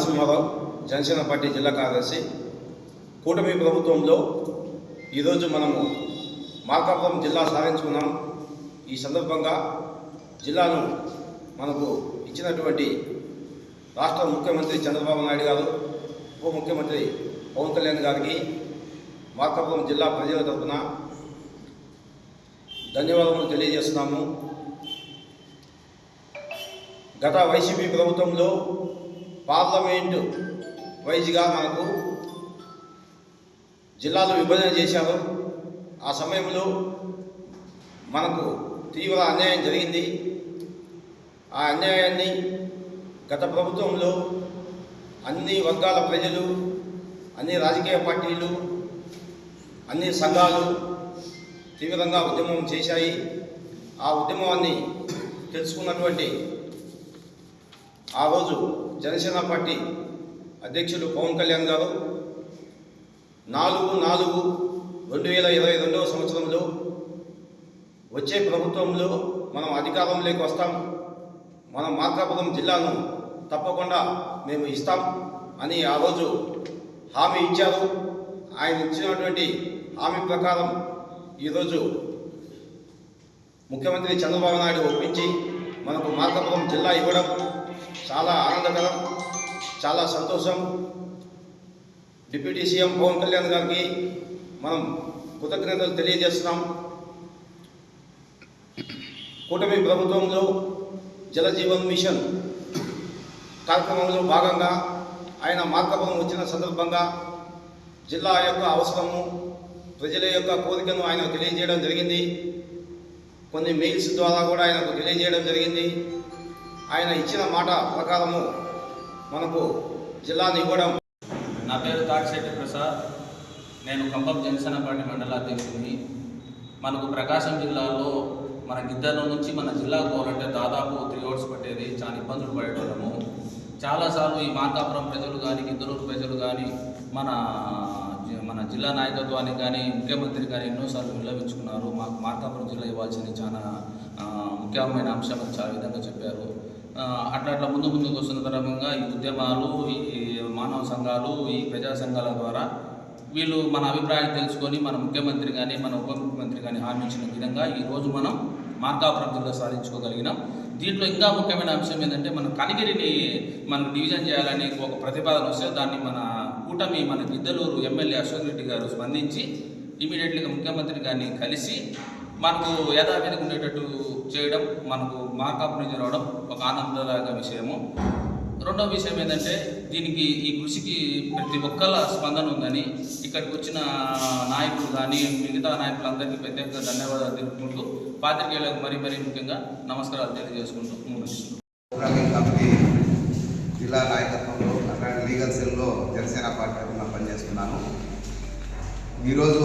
Narasimha Rao Janasena party జిల్లా కార్యదర్శి. కూటమి ప్రభుత్వంలో ఈరోజు మనము మార్కాపురం జిల్లా సాధించుకున్నాం. ఈ సందర్భంగా జిల్లాను మనకు ఇచ్చినటువంటి రాష్ట్ర ముఖ్యమంత్రి చంద్రబాబు నాయుడు గారు ఉప ముఖ్యమంత్రి పవన్ కళ్యాణ్ గారికి మార్కాపురం జిల్లా ప్రజల తరఫున ధన్యవాదములు తెలియజేస్తున్నాము. గత వైసీపీ ప్రభుత్వంలో పార్లమెంటు వైజ్గా మనకు జిల్లాలు విభజన చేశారు. ఆ సమయంలో మనకు తీవ్ర అన్యాయం జరిగింది. ఆ అన్యాయాన్ని గత ప్రభుత్వంలో అన్ని వర్గాల ప్రజలు అన్ని రాజకీయ పార్టీలు అన్ని సంఘాలు తీవ్రంగా ఉద్యమం చేశాయి. ఆ ఉద్యమాన్ని తెలుసుకున్నటువంటి ఆ రోజు జనసేన పార్టీ అధ్యక్షులు పవన్ కళ్యాణ్ గారు నాలుగు నాలుగు రెండు వేల ఇరవై రెండవ సంవత్సరంలో వచ్చే ప్రభుత్వంలో మనం అధికారంలోకి వస్తాం. మన మార్కాపురం జిల్లాను తప్పకుండా మేము ఇస్తాం అని ఆ రోజు హామీ ఇచ్చారు. ఆయన ఇచ్చినటువంటి హామీ ప్రకారం ఈరోజు ముఖ్యమంత్రి చంద్రబాబు నాయుడు ఒప్పించి మనకు మార్కాపురం జిల్లా ఇవ్వడం చాలా ఆనందకరం చాలా సంతోషం. డిప్యూటీ సీఎం పవన్ కళ్యాణ్ గారికి మనం కృతజ్ఞతలు తెలియజేస్తున్నాం. కూటమి ప్రభుత్వంలో జలజీవన్ మిషన్ కార్యక్రమంలో భాగంగా ఆయన మార్గపదం వచ్చిన సందర్భంగా జిల్లా యొక్క అవసరము ప్రజల యొక్క కోరికను ఆయన తెలియజేయడం జరిగింది. కొన్ని మెయిల్స్ ద్వారా కూడా ఆయనకు తెలియజేయడం జరిగింది. ఆయన ఇచ్చిన మాట ప్రకారము మనకు జిల్లాను ఇవ్వడం నా పేరు తాటిశెట్టి ప్రసాద్. నేను కంపం జనసేన పార్టీ మండలాధ్యక్షుడిని మనకు ప్రకాశం జిల్లాలో మన గిద్దరు నుంచి మన జిల్లాకు పోవాలంటే దాదాపు త్రీ అవర్స్ పట్టేది. చాలా ఇబ్బందులు పడేటోళ్ళము. చాలాసార్లు ఈ మార్కాపురం ప్రజలు కానీ గిద్దలూరు ప్రజలు కానీ మన మన జిల్లా నాయకత్వానికి కానీ ముఖ్యమంత్రి కానీ ఎన్నోసార్లు విన్నవించుకున్నారు. మాకు మార్కాపురం జిల్లా ఇవ్వాల్సింది చాలా ముఖ్యమైన అంశం చాలా విధంగా చెప్పారు. అట్లా అట్లా ముందు ముందుకు వస్తున్న క్రమంగా ఈ ఉద్యమాలు ఈ మానవ సంఘాలు ఈ ప్రజా సంఘాల ద్వారా వీళ్ళు మన అభిప్రాయాలు తెలుసుకొని మన ముఖ్యమంత్రి కానీ మన ఉప ముఖ్యమంత్రి కానీ హామీ ఇచ్చిన విధంగా ఈరోజు మనం మార్కాపురం జిల్లా సాధించుకోగలిగినాం. దీంట్లో ఇంకా ముఖ్యమైన అంశం ఏంటంటే మన కనిగిరిని మనం డివిజన్ చేయాలని ఒక ప్రతిపాదన వస్తే దాన్ని మన కూటమి మన గిద్దలూరు ఎమ్మెల్యే అశోక్ రెడ్డి గారు స్పందించి ఇమీడియట్లీగా ముఖ్యమంత్రి గారిని కలిసి మనకు యథావిధిగా ఉండేటట్టు చేయడం మనకు మార్కాపురం నుంచి రావడం ఒక ఆనందదాయక విషయము. రెండవ విషయం ఏంటంటే దీనికి ఈ కృషికి ప్రతి ఒక్కళ్ళ స్పందన ఉందని ఇక్కడికి వచ్చిన నాయకులు కానీ మిగతా నాయకులందరికీ ప్రత్యేకంగా ధన్యవాదాలు తెలుపుకుంటూ పాత్రికేయులకు మరీ మరీ ముఖ్యంగా నమస్కారాలు తెలియజేసుకుంటూ ముగిస్తున్నాను ప్రోగ్రామింగ్ కమిటీ జిల్లా నాయకత్వంలో అక్కడ లీగల్ సెల్లో జనసేన పార్టీ తరఫున పనిచేస్తున్నాను. ఈరోజు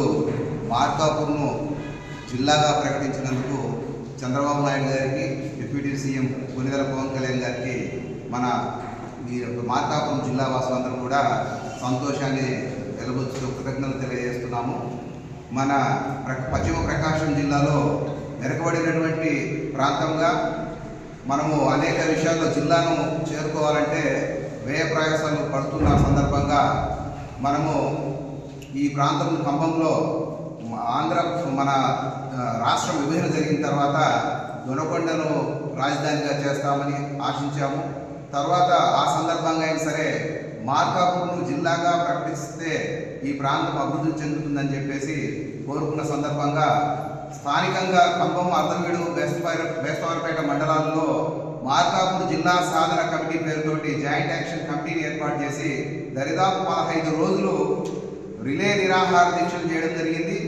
మార్కాపూర్ను జిల్లాగా ప్రకటించినందుకు చంద్రబాబు నాయుడు గారికి డిప్యూటీ సీఎం కొనిదెల పవన్ కళ్యాణ్ గారికి మన ఈ యొక్క మార్కాపురం జిల్లా వాసులందరూ కూడా సంతోషాన్ని వెలుబుచ్చుతూ కృతజ్ఞతలు తెలియజేస్తున్నాము. మన పశ్చిమ ప్రకాశం జిల్లాలో వెనుకబడినటువంటి ప్రాంతంగా మనము అనేక విషయాల్లో జిల్లాను చేరుకోవాలంటే వ్యయ ప్రయాసాలు పడుతున్న సందర్భంగా మనము ఈ ప్రాంతం ఖమ్మంలో ఆంధ్ర మన రాష్ట్రం విభజన జరిగిన తర్వాత దొనకొండను రాజధానిగా చేస్తామని ఆశించాము. తర్వాత ఆ సందర్భంగా అయినా సరే మార్కాపూర్ను జిల్లాగా ప్రకటిస్తే ఈ ప్రాంతం అభివృద్ధి చెందుతుందని చెప్పేసి కోరుకున్న సందర్భంగా స్థానికంగా కంభం అర్ధవీడు బేస్తవారి బేస్తవారిపేట మండలాల్లో మార్కాపూర్ జిల్లా సాధన కమిటీ పేరుతోటి జాయింట్ యాక్షన్ కమిటీని ఏర్పాటు చేసి దరిదాపు పదహైదు రోజులు రిలే నిరాహార దీక్షలు చేయడం జరిగింది.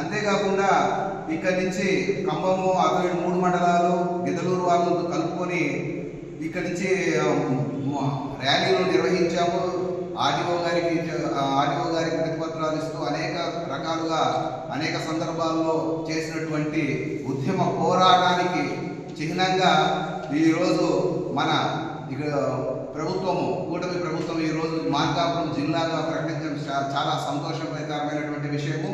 అంతేకాకుండా ఇక్కడి నుంచి ఖమ్మము అదే మూడు మండలాలు గిద్దలూరు వాళ్ళు కలుపుకొని ఇక్కడి నుంచి ర్యాలీలు నిర్వహించాము. ఆర్డీఓ గారికి ఆర్డీఓ గారికి ప్రతిపత్రాలు ఇస్తూ అనేక రకాలుగా అనేక సందర్భాల్లో చేసినటువంటి ఉద్యమ పోరాటానికి చిహ్నంగా ఈరోజు మన ఇక ప్రభుత్వము కూటమి ప్రభుత్వం ఈరోజు మార్కాపురం జిల్లాగా ప్రకటించడం చాలా సంతోషకరమైనటువంటి విషయము.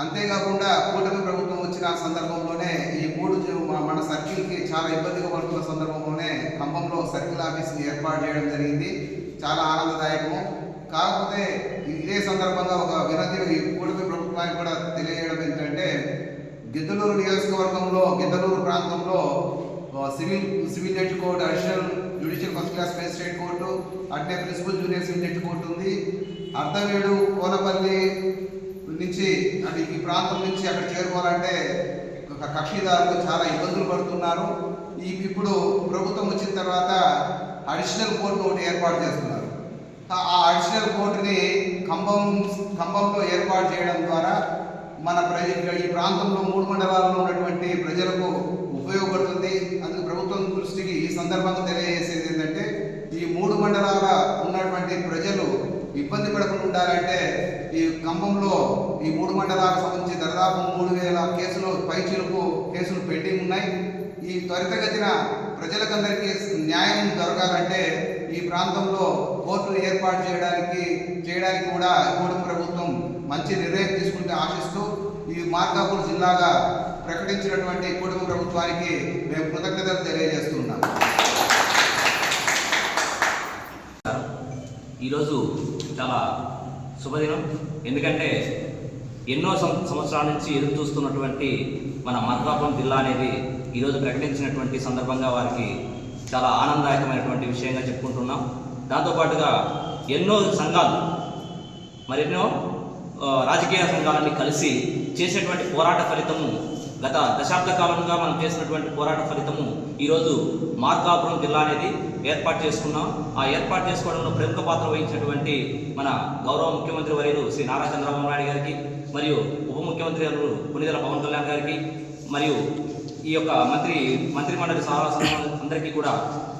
అంతేకాకుండా కూటమి ప్రభుత్వం వచ్చిన సందర్భంలోనే ఈ మూడు మన సర్కిల్కి చాలా ఇబ్బందిగా పడుతున్న సందర్భంలోనే ఖమ్మంలో సర్కిల్ ఆఫీస్ని ఏర్పాటు చేయడం జరిగింది. చాలా ఆనందదాయకము. కాకపోతే ఇదే సందర్భంగా ఒక వినతి ఈ కూటమి ప్రభుత్వానికి కూడా తెలియజేయడం ఏంటంటే గిద్దలూరు నియోజకవర్గంలో గిద్దలూరు ప్రాంతంలో civil civil judge court additional judicial first class magistrate court అట్లే principal junior civil judge court ఉంది. అర్ధవేడు కోలపల్లి నుంచి అంటే ఈ ప్రాంతం నుంచి అక్కడ చేరుకోవాలంటే ఒక కక్షిదారులు చాలా ఇబ్బందులు పడుతున్నారు. ఈ ఇప్పుడు ప్రభుత్వం వచ్చిన తర్వాత అడిషనల్ కోర్టు ఒకటి ఏర్పాటు చేస్తున్నారు. ఆ- ఆ అడిషనల్ కోర్టుని ఖమ్మం ఖమ్మంలో ఏర్పాటు చేయడం ద్వారా మన ప్రజ ఈ ప్రాంతంలో మూడు మండలాల్లో ఉన్నటువంటి ప్రజలకు ఉపయోగపడుతుంది. అందుకు ప్రభుత్వం దృష్టికి ఈ సందర్భంగా తెలియజేసేది ఏంటంటే ఈ మూడు మండలాల ఉన్నటువంటి ప్రజలు ఇబ్బంది పడకుండా ఉండాలంటే ఈ ఖమ్మంలో ఈ మూడు మండలాలకు సంబంధించి దాదాపు మూడు వేల కేసులు పైచీలకు కేసులు పెండింగ్ ఉన్నాయి. ఈ త్వరితగతిన ప్రజలకందరికీ న్యాయం దొరకాలంటే ఈ ప్రాంతంలో కోర్టులు ఏర్పాటు చేయడానికి చేయడానికి కూడా కూటమి ప్రభుత్వం మంచి నిర్ణయం తీసుకుంటే ఆశిస్తూ ఈ మార్కాపూర్ జిల్లాగా ప్రకటించినటువంటి కూటమి ప్రభుత్వానికి మేము కృతజ్ఞతలు తెలియజేస్తున్నాం. ఈరోజు చాలా శుభదినం. ఎందుకంటే ఎన్నో సం- సంవత్సరాల నుంచి ఎదురు చూస్తున్నటువంటి మన మార్కాపురం జిల్లా అనేది ఈరోజు ప్రకటించినటువంటి సందర్భంగా వారికి చాలా ఆనందదాయకమైనటువంటి విషయంగా చెప్పుకుంటున్నాం. దాంతోపాటుగా ఎన్నో సంఘాలు మరెన్నో రాజకీయ సంఘాలన్నీ కలిసి చేసినటువంటి పోరాట ఫలితము గత దశాబ్ద కాలంగా మనం చేసినటువంటి పోరాట ఫలితము ఈరోజు మార్కాపురం జిల్లా అనేది ఏర్పాటు చేసుకున్నాం. ఆ ఏర్పాటు చేసుకోవడంలో ప్రముఖ పాత్ర వహించినటువంటి మన గౌరవ ముఖ్యమంత్రి వర్యులు శ్రీ నారా చంద్రబాబు నాయుడు గారికి మరియు ఉప ముఖ్యమంత్రి గారు పునిదల పవన్ కళ్యాణ్ గారికి మరియు ఈ యొక్క మంత్రి మంత్రి మండలి సహవాసం అందరికీ కూడా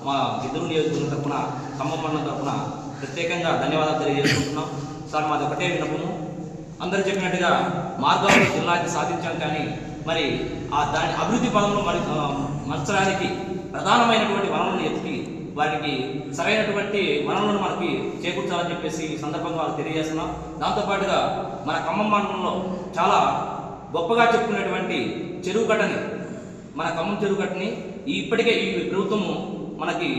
మా ఇద్దరు నియోజకవర్గం తరఫున ఖమ్మం మండలం తరఫున ప్రత్యేకంగా ధన్యవాదాలు తెలియజేసుకుంటున్నాం. సార్ మాది ఒకటే వినపము అందరూ చెప్పినట్టుగా మార్గంలో జిల్లాకి సాధించాం కానీ మరి ఆ దాని అభివృద్ధి పదంలో మరి ఆ, మర్చడానికి ప్రధానమైనటువంటి వనరులను ఎత్తి వారికి సరైనటువంటి వనరులను మనకి చేకూర్చాలని చెప్పేసి ఈ సందర్భంగా వాళ్ళకి తెలియజేస్తున్నాం. దాంతోపాటుగా మన ఖమ్మం మండలంలో చాలా గొప్పగా చెప్పుకునేటువంటి చెరువు కట్టని మన ఖమ్మం చెరువు కట్టని ఇప్పటికే ఈ ప్రభుత్వము మనకి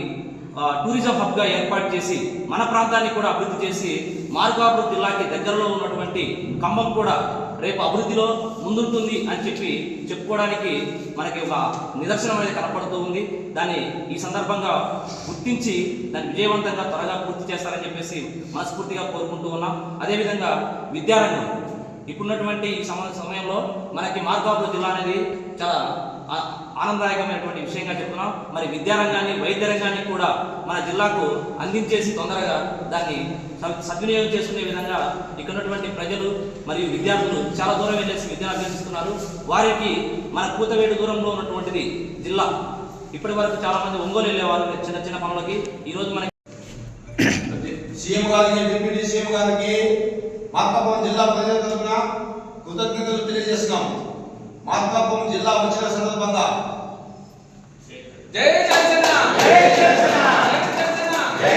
టూరిజం హబ్గా ఏర్పాటు చేసి మన ప్రాంతాన్ని కూడా అభివృద్ధి చేసి మార్గాపురం జిల్లాకి దగ్గరలో ఉన్నటువంటి ఖమ్మం కూడా రేపు అభివృద్ధిలో ముందుంటుంది అని చెప్పి చెప్పుకోవడానికి మనకి ఒక నిదర్శనం అనేది కనపడుతూ ఉంది. దాన్ని ఈ సందర్భంగా గుర్తించి దాన్ని విజయవంతంగా త్వరగా పూర్తి చేస్తారని చెప్పేసి మనస్ఫూర్తిగా కోరుకుంటూ ఉన్నాం. అదేవిధంగా విద్యారంగం. ఇప్పుడున్నటువంటి ఈ సమ సమయంలో మనకి మార్గాపురం జిల్లా అనేది చాలా ఆనందదాయకమైనటువంటి విషయంగా చెప్తున్నాం. మరి విద్యారంగాన్ని వైద్య రంగాన్ని కూడా మన జిల్లాకు అందించేసి తొందరగా దాన్ని సద్వినియోగం చేసుకునే విధంగా ఇక్కడ ఉన్నటువంటి ప్రజలు మరియు విద్యార్థులు చాలా దూరం వెళ్ళేసి విద్యను అభ్యసిస్తున్నారు. వారికి మన కూతవేడు దూరంలో ఉన్నటువంటిది జిల్లా. ఇప్పటి వరకు చాలా మంది ఒంగోలు వెళ్ళేవారు చిన్న చిన్న పనులకి. ఈ రోజు మనకి సీఎం గారికి డిప్యూటీ సీఎం గారికి మార్కాపురం జిల్లా ప్రజల తరఫున కృతజ్ఞతలు తెలియజేస్తున్నాం. మార్కాపురం జిల్లా వచ్చిన సందర్భంగా జై జనసేన జై జనసేన జై జనసేన జై